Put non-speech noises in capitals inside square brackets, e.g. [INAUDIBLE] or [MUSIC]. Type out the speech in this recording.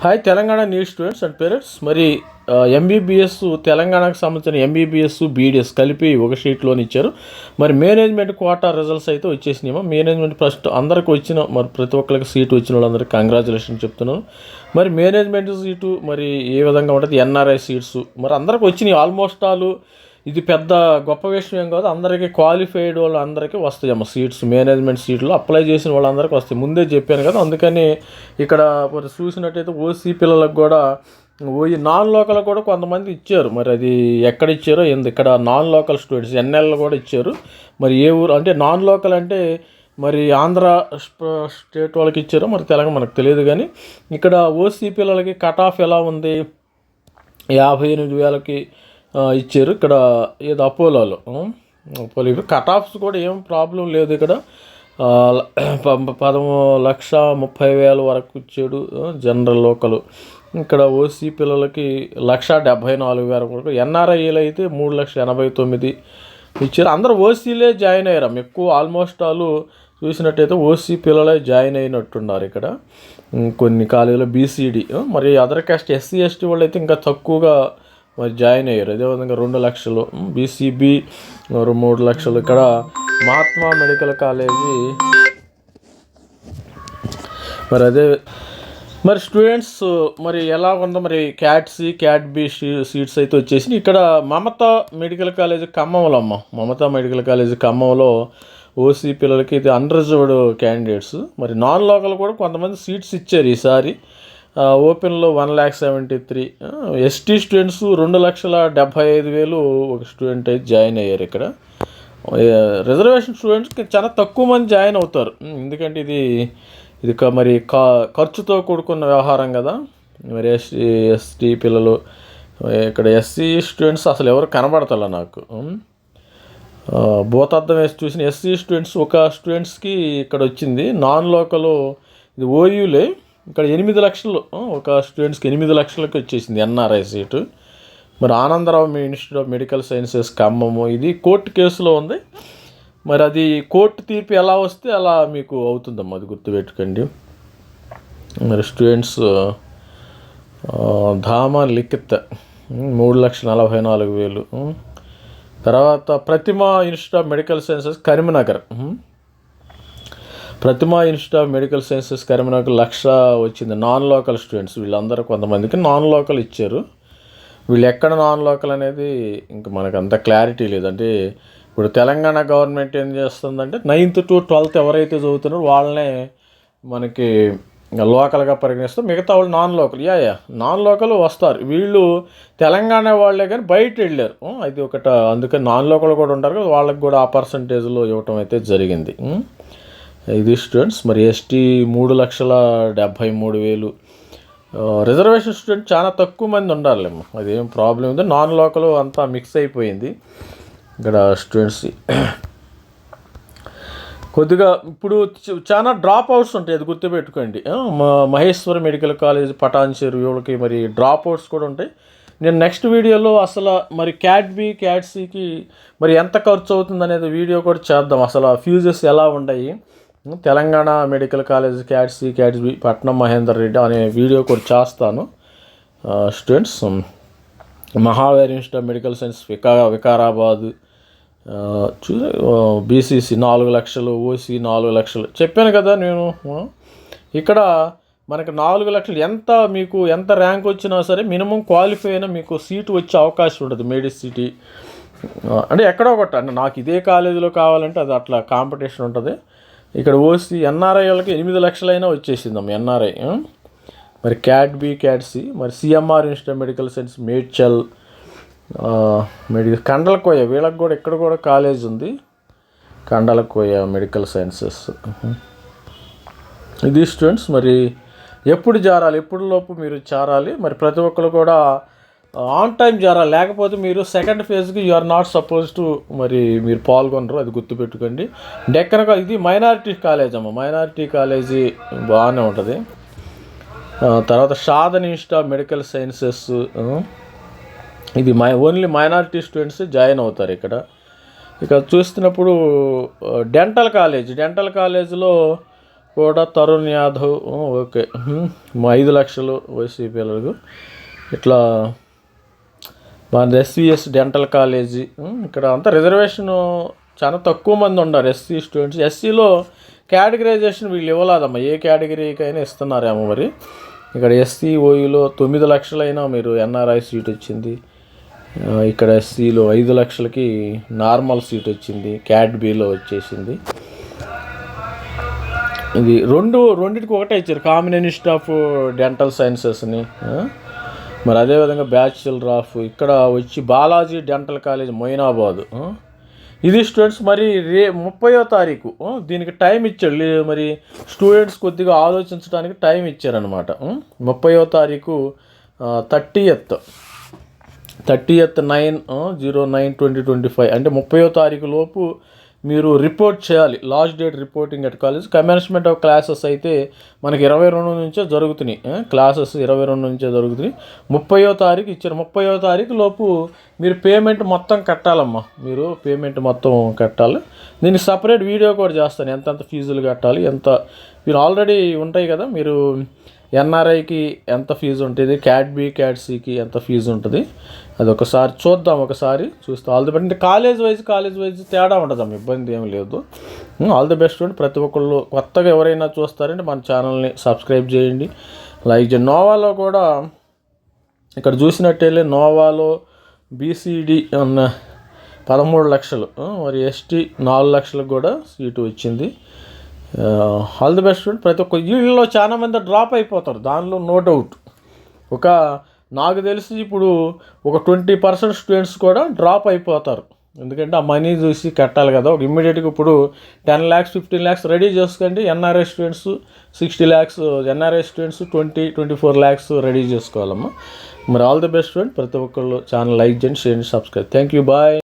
Hi Telangana news students and parents మరి MBBS తెలంగాణకు సంబంధించిన ఎంబీబీఎస్ బీడీఎస్ కలిపి ఒక షీట్లోని ఇచ్చారు. మరి మేనేజ్మెంట్ కోటా రిజల్ట్స్ అయితే వచ్చేసినాయేమో మేనేజ్మెంట్ ఫస్ట్ అందరికి వచ్చిన మరి ప్రతి ఒక్కరికి సీటు వచ్చిన వాళ్ళందరికీ కంగ్రాచులేషన్ చెప్తున్నాను. మరి మేనేజ్మెంట్ సీటు మరి ఏ విధంగా ఉంటుంది? ఎన్ఆర్ఐ సీట్స్ మరి అందరికి వచ్చినాయి ఆల్మోస్ట్ ఆల్ ఇది పెద్ద గొప్ప విషయం ఏం కాదు. అందరికీ క్వాలిఫైడ్ వాళ్ళు అందరికీ వస్తాయమ్మ సీట్స్ మేనేజ్మెంట్ సీట్లు అప్లై చేసిన వాళ్ళందరికీ వస్తాయి. ముందే చెప్పాను కదా అందుకని ఇక్కడ మరి చూసినట్టయితే ఓసీ పిల్లలకు కూడా ఓయి నాన్ లోకల్ కూడా కొంతమంది ఇచ్చారు. మరి అది ఎక్కడ ఇచ్చారో ఏంది? ఇక్కడ నాన్ లోకల్ స్టూడెంట్స్ ఎన్ఎల్ కూడా ఇచ్చారు. మరి ఏ ఊరు అంటే నాన్ లోకల్ అంటే మరి ఆంధ్ర స్టేట్ వాళ్ళకి ఇచ్చారో మరి తెలంగాణ మనకు తెలియదు కానీ ఇక్కడ ఓసీ పిల్లలకి కట్ ఆఫ్ ఎలా ఉంది? యాభై ఎనిమిది వేలకి ఇచ్చారు. ఇక్కడ ఏదో అపోలోలో. అపోలో ఇప్పుడు కట్ ఆఫ్స్ కూడా ఏం ప్రాబ్లం లేదు ఇక్కడ. [CLEARS THROAT] ప- పదమూ లక్ష ముప్పై వేల వరకు ఇచ్చాడు జనరల్ లోకల్ ఇక్కడ ఓసీ పిల్లలకి లక్ష డెబ్భై నాలుగు వేల వరకు. ఎన్ఆర్ఐలు అయితే మూడు లక్షల ఎనభై తొమ్మిది ఇచ్చారు. అందరూ ఓసీలే జాయిన్ అయ్యారు. ఎక్కువ ఆల్మోస్ట్ వాళ్ళు చూసినట్టయితే ఓసీ పిల్లలే జాయిన్ అయినట్టున్నారు ఇక్కడ. కొన్ని కాలేజీలో బీసీడీ మరి అదర్ కాస్ట్ ఎస్సీ ఎస్టీ వాళ్ళు అయితే ఇంకా తక్కువగా మరి జాయిన్ అయ్యారు. అదేవిధంగా రెండు లక్షలు బీసీబీ మూడు లక్షలు ఇక్కడ. Mahatma medical college. మరి అదే మరి స్టూడెంట్స్ మరి ఎలా ఉందో మరి cat C cat B seats అయితే వచ్చేసి ఇక్కడ మమతా మెడికల్ కాలేజ్ ఖమ్మంలో అమ్మ. మమతా మెడికల్ కాలేజ్ ఖమ్మంలో ఓసీ పిల్లలకి ఇది అన్రిజర్వ్డ్ క్యాండిడేట్స్ మరి నాన్ లోకల్ కూడా కొంతమంది సీట్స్ ఇచ్చారు ఈసారి. ఓపెన్లో one lakh seventy three. ST students రెండు లక్షల డెబ్భై ఐదు వేలు ఒక స్టూడెంట్ అయితే జాయిన్ అయ్యారు ఇక్కడ. రిజర్వేషన్ స్టూడెంట్స్కి చాలా తక్కువ మంది జాయిన్ అవుతారు. ఎందుకంటే ఇది ఇది క- మరి కా ఖర్చుతో కూడుకున్న వ్యవహారం కదా. మరి ఎస్టీ ఎస్టీ పిల్లలు ఇక్కడ ఎస్సీ స్టూడెంట్స్ అసలు ఎవరు కనబడతలే నాకు. భూతార్థం వేసి చూసిన ఎస్సీ స్టూడెంట్స్ ఒక స్టూడెంట్స్కి ఇక్కడ వచ్చింది. నాన్ లోకల్ ఇది ఓయూలే ఇక్కడ ఎనిమిది లక్షలు ఒక స్టూడెంట్స్కి ఎనిమిది లక్షలకు వచ్చేసింది ఎన్ఆర్ఐ సీటు. మరి ఆనందరావు మీ institute of medical sciences Khammam. ఇది కోర్టు కేసులో ఉంది. మరి అది కోర్టు తీర్పు ఎలా వస్తే అలా మీకు అవుతుందమ్మా అది గుర్తుపెట్టుకోండి. మరి స్టూడెంట్స్ ధామ లిఖిత్ మూడు లక్షల నలభై నాలుగు వేలు తర్వాత Pratima institute of medical sciences Karimnagar Pratima institute of medical sciences Karimnagar లక్ష వచ్చింది. నాన్ లోకల్ స్టూడెంట్స్ వీళ్ళందరూ కొంతమందికి నాన్ లోకల్ ఇచ్చారు. వీళ్ళు ఎక్కడ నాన్ లోకల్ అనేది ఇంకా మనకు అంత క్లారిటీ లేదంటే ఇప్పుడు తెలంగాణ గవర్నమెంట్ ఏం చేస్తుందంటే నైన్త్ టు ట్వెల్త్ ఎవరైతే చదువుతున్నారో వాళ్ళనే మనకి లోకల్గా పరిగణిస్తూ మిగతా వాళ్ళు non local yeah yeah non local వస్తారు. వీళ్ళు తెలంగాణ వాళ్ళే కానీ బయట వెళ్ళారు. అది ఒకట అందుకని నాన్ లోకల్ కూడా ఉంటారు కదా వాళ్ళకి కూడా ఆ పర్సంటేజ్లో ఇవ్వటం అయితే జరిగింది. ఇది స్టూడెంట్స్. మరి ఎస్టీ మూడు లక్షల డెబ్భై మూడు వేలు. రిజర్వేషన్ స్టూడెంట్ చాలా తక్కువ మంది ఉండాలేమో అదేం ప్రాబ్లం ఉంది నాన్ లోకల్ అంతా మిక్స్ అయిపోయింది ఇక్కడ స్టూడెంట్స్. కొద్దిగా ఇప్పుడు చాలా డ్రాప్ అవుట్స్ ఉంటాయి అది గుర్తుపెట్టుకోండి. మహేశ్వర మెడికల్ కాలేజ్ పటాన్ వీళ్ళకి మరి డ్రాప్ అవుట్స్ కూడా ఉంటాయి. నేను నెక్స్ట్ వీడియోలో అసలు మరి క్యాట్ బి క్యాట్ సికి మరి ఎంత ఖర్చు అవుతుంది అనేది వీడియో కూడా చేద్దాం. అసలు ఫ్యూజెస్ ఎలా ఉన్నాయి Telangana medical college cat C cat B Patnam Mahender Reddy అనే వీడియో కూడా చేస్తాను. Students Mahavir institute medical science వికా Vikarabad చూ బీసీసీ నాలుగు లక్షలు ఓసీ నాలుగు లక్షలు. చెప్పాను కదా నేను ఇక్కడ మనకు నాలుగు లక్షలు ఎంత మీకు ఎంత ర్యాంక్ వచ్చినా సరే మినిమం క్వాలిఫై అయినా మీకు సీటు వచ్చే అవకాశం ఉంటుంది మెడిసిటీ అంటే ఎక్కడో ఒకటి. అంటే నాకు ఇదే కాలేజీలో కావాలంటే అది అట్లా కాంపిటీషన్ ఉంటుంది. ఇక్కడ ఓసీ ఎన్ఆర్ఐ వాళ్ళకి ఎనిమిది లక్షలైనా వచ్చేసిందమ్మ ఎన్ఆర్ఐ మరి క్యాట్ బి క్యాట్ సి మరి CMR institute medical science Medchal medical Kandlakoya వీళ్ళకి కూడా ఇక్కడ కూడా కాలేజ్ ఉంది. కండలకోయ మెడికల్ సైన్సెస్ ఇది స్టూడెంట్స్ మరి ఎప్పుడు జారాలి? ఎప్పుడు లోపు మీరు చేరాలి మరి ప్రతి ఒక్కరు కూడా ఆన్ టైం జ్వరా లేకపోతే మీరు second ఫేజ్కి you are not suppose to మరి మీరు పాల్గొనరు అది గుర్తుపెట్టుకోండి. డెక్కనగా ఇది మైనారిటీ కాలేజ్ అమ్మ మైనారిటీ కాలేజీ బాగానే ఉంటుంది. తర్వాత షాదన్ ఇన్స్టా మెడికల్ సైన్సెస్ ఇది my only minority students join అవుతారు ఇక్కడ. ఇక్కడ చూస్తున్నప్పుడు డెంటల్ కాలేజ్ డెంటల్ కాలేజ్లో కూడా తరుణ్ యాదవ్ ఓకే మా ఐదు లక్షలు వైసీపీలకు ఇట్లా మన ఎస్విఎస్ డెంటల్ కాలేజీ ఇక్కడ అంతా రిజర్వేషన్ చాలా తక్కువ మంది ఉన్నారు ఎస్సీ స్టూడెంట్స్. ఎస్సీలో కేటగరైజేషన్ వీళ్ళు ఇవ్వలేదమ్మా. ఏ కేటగిరీకైనా ఇస్తున్నారేమో మరి. ఇక్కడ ఎస్సీ ఓయూలో తొమ్మిది లక్షలైనా మీరు ఎన్ఆర్ఐ సీట్ వచ్చింది. ఇక్కడ ఎస్సీలో ఐదు లక్షలకి నార్మల్ సీట్ వచ్చింది. క్యాట్ బీలో వచ్చేసింది. ఇది రెండు రెండింటికి ఒకటే ఇచ్చారు. కాంబినేషన్ ఆఫ్ డెంటల్ సైన్సెస్ని మరి అదేవిధంగా బ్యాచులర్ ఆఫ్ ఇక్కడ వచ్చి బాలాజీ డెంటల్ కాలేజ్ మొయినాబాద్. ఇది స్టూడెంట్స్ మరి రే ముప్పయో తారీఖు. దీనికి టైం ఇచ్చాడు. మరి స్టూడెంట్స్ కొద్దిగా ఆలోచించడానికి టైం ఇచ్చారనమాట ముప్పయో తారీఖు thirty thirtieth thirty nine zero nine twenty twenty five. అంటే ముప్పయో తారీఖు లోపు మీరు రిపోర్ట్ చేయాలి. Last date reporting at college commencement of classes అయితే మనకి ఇరవై రెండు నుంచే జరుగుతున్నాయి. క్లాసెస్ ఇరవై రెండు నుంచే జరుగుతున్నాయి. ముప్పయో తారీఖు ఇచ్చారు. ముప్పయో తారీఖు లోపు మీరు పేమెంట్ మొత్తం కట్టాలమ్మా. మీరు పేమెంట్ మొత్తం కట్టాలి. దీనికి సపరేట్ వీడియో కూడా చేస్తాను. ఎంతెంత ఫీజులు కట్టాలి ఎంత మీరు ఆల్రెడీ ఉంటాయి కదా మీరు ఎన్ఆర్ఐకి ఎంత ఫీజు ఉంటుంది క్యాట్ బి క్యాట్ సికి ఎంత ఫీజు ఉంటుంది. అది ఒకసారి చూద్దాం ఒకసారి చూస్తే. ఆల్ ది బెస్ట్ అంటే కాలేజ్ వైజ్ కాలేజ్ వైజ్ తేడా ఉండదమ్మా ఇబ్బంది ఏం లేదు. ఆల్ ది బెస్ట్ అండి ప్రతి ఒక్కళ్ళు కొత్తగా ఎవరైనా చూస్తారంటే మన ఛానల్ని సబ్స్క్రైబ్ చేయండి. లైక్ చేయండి నోవాలో కూడా ఇక్కడ చూసినట్టయితే నోవాలో బీసీడీ అన్న పదమూడు లక్షలు. మరి ఎస్టీ నాలుగు లక్షలకు కూడా సీటు వచ్చింది ఆల్ ది బెస్ట్ ప్రతి ఒక్క వీళ్ళలో చాలా మంది డ్రాప్ అయిపోతారు. దానిలో నో డౌట్ ఒక నాకు తెలిసి ఇప్పుడు ఒక ట్వంటీ పర్సెంట్ స్టూడెంట్స్ కూడా డ్రాప్ అయిపోతారు. ఎందుకంటే ఆ మనీ చూసి కట్టాలి కదా. ఒక ఇమ్మీడియట్గా ఇప్పుడు ten lakhs fifteen lakhs ready చేసుకోండి. NRI students sixty lakhs NRI students twenty twenty four lakhs ready చేసుకోవాలమ్మా. మరి ఆల్ ది బెస్ట్ స్టూడెంట్ ప్రతి ఒక్కళ్ళు ఛానల్ లైక్ చేయండి share subscribe. Thank you bye.